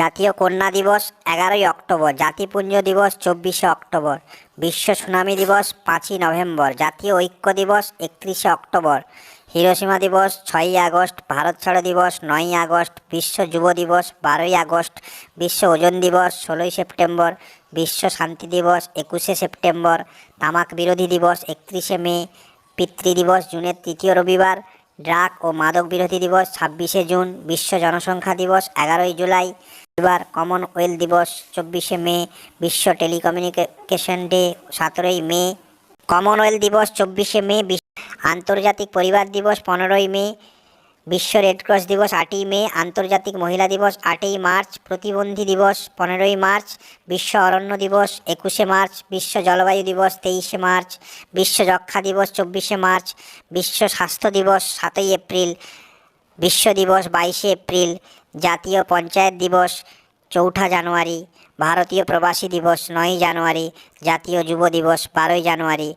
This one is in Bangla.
জাতীয় কন্যা দিবস এগারোই অক্টোবর জাতিপুঞ্জ দিবস চব্বিশে অক্টোবর, বিশ্ব সুনামি দিবস পাঁচই নভেম্বর, জাতীয় ঐক্য দিবস একত্রিশে অক্টোবর, হিরোসীমা দিবস ছয়ই আগস্ট, ভারত ছাড়ো দিবস নয়ই আগস্ট, বিশ্ব যুব দিবস বারোই আগস্ট, বিশ্ব ওজন দিবস ষোলোই সেপ্টেম্বর, বিশ্ব শান্তি দিবস একুশে সেপ্টেম্বর, তামাক বিরোধী দিবস একত্রিশে মে, পিতৃ দিবস জুনের তৃতীয় রবিবার ড্রাগ ও মাদক বিরোধী দিবস ছাব্বিশে জুন, বিশ্ব জনসংখ্যা দিবস এগারোই জুলাই এবার কমনওয়েলথ দিবস, চব্বিশে মে, বিশ্ব টেলিকমিউনিকেশন ডে, সতেরোই মে। কমনওয়েলথ দিবস, চব্বিশে মে আন্তর্জাতিক পরিবার দিবস, পনেরোই মে, বিশ্ব রেডক্রস দিবস, আটই মে, আন্তর্জাতিক মহিলা দিবস, আটই মার্চ, প্রতিবন্ধী দিবস, পনেরোই মার্চ, বিশ্ব অরণ্য দিবস, একুশে মার্চ, বিশ্ব জলবায়ু দিবস, তেইশে মার্চ, বিশ্ব যক্ষা দিবস, চব্বিশে মার্চ, বিশ্ব স্বাস্থ্য দিবস, সাতই এপ্রিল, বিশ্ব দিবস, বাইশে এপ্রিল জাতীয় পঞ্চায়েত দিবস চৌঠা জানুয়ারি, ভারতীয় প্রবাসী দিবস নয়ই জানুয়ারি, জাতীয় যুব দিবস বারোই জানুয়ারি।